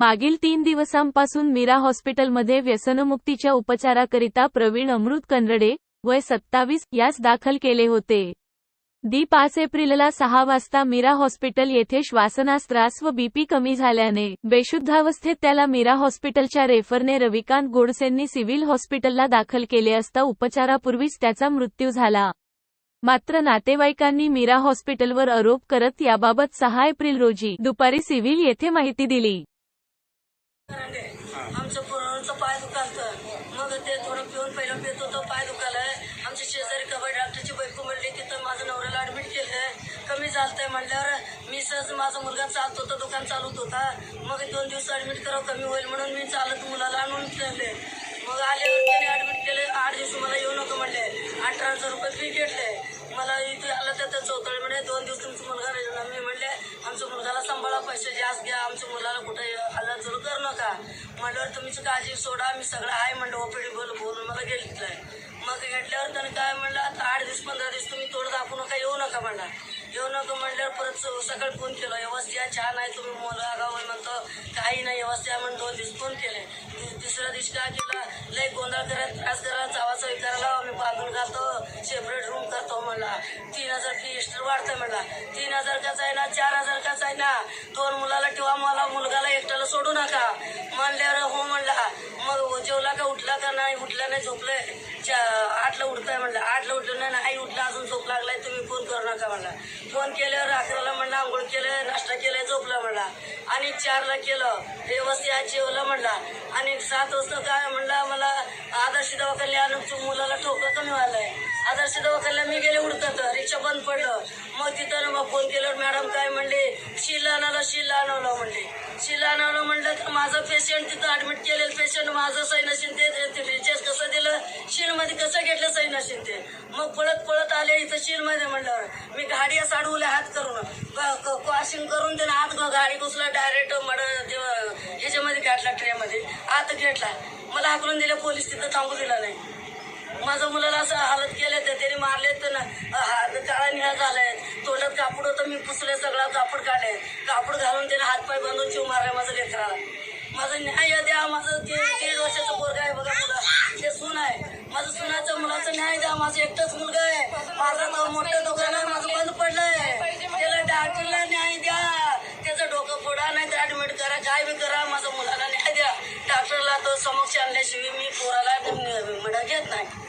मागील तीन दिवसांपासून मीरा हॉस्पिटलमध्ये व्यसनमुक्तीच्या उपचाराकरिता प्रवीण अमृत कन्नडे वय सत्तावीस यास दाखल केले होते. दी पाच एप्रिलला सहा वाजता मीरा हॉस्पिटल येथे श्वासनास त्रास व बीपी कमी झाल्याने बेशुद्धावस्थेत त्याला मीरा हॉस्पिटलच्या रेफरने रविकांत गोडसेंनी सिव्हिल हॉस्पिटलला दाखल केले असता उपचारापूर्वीच त्याचा मृत्यू झाला. मात्र नातेवाईकांनी मीरा हॉस्पिटलवर आरोप करत याबाबत सहा एप्रिल रोजी दुपारी सिव्हिल येथे माहिती दिली. आमचं पोरांचं पाय दुखालतं. मग ते थोडं पिऊन पहिलं पित होतं पाय दुखालाय. आमच्या शेजारी कबड्डी डॉक्टरची बायको म्हणली तिथं माझं नवऱ्याला ऍडमिट केलंय. कमी चालतंय म्हणल्यावर मी सहज माझा मुलगा चालत होता दुकान चालत होता. मग दोन दिवस ऍडमिट करावं कमी होईल म्हणून मी चालत मुलाला आणून ठेवले. मग आल्यावर त्याने ऍडमिट केले आठ दिवस मला येऊ नको म्हणले. अठरा हजार रुपये फी घेतले मला इथे आलं तर चौथळे म्हणे दोन दिवस तुमचा मुलगा राहिला मी म्हणले आमच्या मुलगाला सांभाळा पैसे जास्त घ्या आमच्या मुलाला कुठे आला सुरू करू नका. म्हटल्यावर तुमची काळजी सोडा मी सगळं आहे म्हणलं ओपीडी बोल बोलून मला घेतलंय. मग घेतल्यावर त्याने काय म्हणलं आता आठ दिवस पंधरा दिवस तुम्ही तोड दाखवू नका येऊ नका म्हणला. येऊ नका म्हणल्यावर परत स- सकाळी फोन केला व्यवस्थित छान आहे तुम्ही मुलं आगाव म्हणतो काही नाही व्यवस्थित म्हणून दोन दिवस फोन केले. दुसऱ्या दिवशी काय केलं लय गोंधळ करायला त्रास करायला चावाचा करायला मी बांधून घालतो सेपरेट रूम करतो म्हणला. तीन हजार फी एक्स्ट्रा वाढतं म्हणला. तीन हजार कसं आहे ना चार ना दोन मुलाला ठेवा मला मुलगाला एकट्याला सोडू नका. म्हणल्यावर हो म्हणला मग जेवला का उठला का नाही? उठला नाही झोपलंय? आठला उठताय म्हणलं. आठला उठलं नाही उठला अजून झोप लागलाय तुम्ही फोन करू नका म्हणला. फोन केल्यावर अकराला म्हणला आंघोळ केलं नाश्ता केलाय झोपला म्हणला. आणि चारला केलं व्यवस्थित आज जेवलं म्हणला. आणि सात वाजता काय म्हणला मला आदर्श दवाखान्याला तू मुलाला ठोकं कमी व्हायलाय. आदर्श दवाखान्याला मी गेले उडतात. रिक्षा बंद पडलं. मग तिथं मग फोन केल्यावर मॅडम काय म्हणले? शिला आणलं शिला आणवलं म्हणले. शिला आणवलं म्हणलं तर माझं पेशंट तिथं ऍडमिट केलेलं पेशंट माझं सही ते रिचार्ज कसं दिलं? शील मध्ये कसं घेतलं सही ते मग पळत पळत आले इथं शील मध्ये म्हणल्यावर मी गाडी असं हात करून वॉशिंग करून त्यानं हात गाडी घुसला डायरेक्ट मड फॅक्टरीमध्ये ट्रेमध्ये आत घेतला मला हाकलून दिलं पोलीस तिथं थांबू दिला नाही. माझ्या मुलाला असं हालत केले तर त्याने मारले तर ना काळा निळा झालाय. तोंडात कापड होतं मी पुसले सगळा कापड काढले. कापड घालून त्याने हातपाय बांधून जीव मारलाय माझं लेकराला. माझं न्याय द्या माझं ते दीड वर्षाचं पोरगा आहे बघा मुलं. ते सून आहे. माझं सुनाचं मुलाचं न्याय द्या माझं एकटंच मुलगा आहे. माझं मोठं दुकान आहे माझं बंद पडलंय. त्याला डॉक्टरला न्याय द्या. त्याचं डोकं फोडा नाही तर ऍडमिट करा काय बी करा माझ्या मुलाला न्याय द्या मी पोराला मडा घेत नाही.